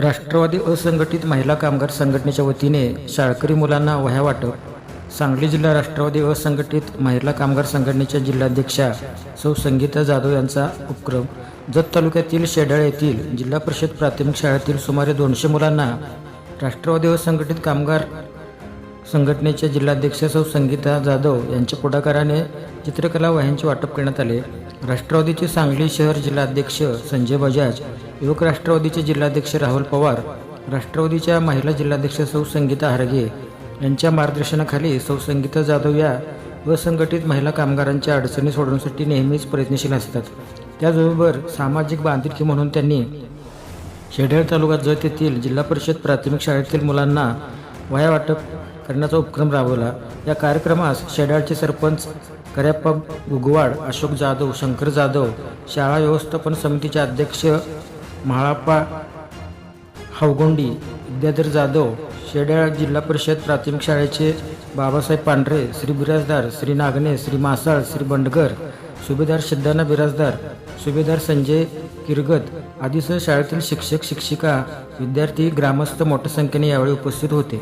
राष्ट्रवादी असंघटित महिला कामगार संघटनेच्या वतीने शाळकरी मुलांना वह्या वाटप. सांगली जिल्हा राष्ट्रवादी असंघटित महिला कामगार संघटनेच्या जिल्हाध्यक्षा सौ संगीता जाधव यांचा उपक्रम. जत तालुक्यातील शेडाळ येथील जिल्हा परिषद प्राथमिक शाळेतील सुमारे दोनशे मुलांना राष्ट्रवादी असंघटित कामगार संघटनेच्या जिल्हाध्यक्ष सौ संगीता जाधव यांच्या पुढाकाराने चित्रकला वह्यांचे वाटप करण्यात आले. राष्ट्रवादीचे सांगली शहर जिल्हाध्यक्ष संजय बजाज युवक राष्ट्रवादीचे जिल्हाध्यक्ष राहुल पवार राष्ट्रवादीच्या महिला जिल्हाध्यक्ष सौ संगीता हारगे यांच्या मार्गदर्शनाखाली सौ संगीता जाधव या असंघटित महिला कामगारांच्या अडचणी सोडवण्यासाठी नेहमीच प्रयत्नशील असतात. त्याचबरोबर सामाजिक बांधिलकी म्हणून त्यांनी शेडेळ तालुका जत येथील जिल्हा परिषद प्राथमिक शाळेतील मुलांना वया वाटप करण्याचा उपक्रम राबवला. या कार्यक्रमास शेडाळचे सरपंच करप्पा गुगवाड अशोक जाधव शंकर जाधव शाळा व्यवस्थापन समितीचे अध्यक्ष म्हाळाप्पा हवगोंडी विद्याधर जाधव शेड्याळ जिल्हा परिषद प्राथमिक शाळेचे बाबासाहेब पांढरे श्री बिराजदार श्री नागणे श्री मासाळ श्री बंडगर सुभेदार सिद्धाना बिराजदार सुभेदार संजय किरगत आदीसह शाळेतील शिक्षक शिक्षिका विद्यार्थी ग्रामस्थ मोठ्या संख्येने यावेळी उपस्थित होते.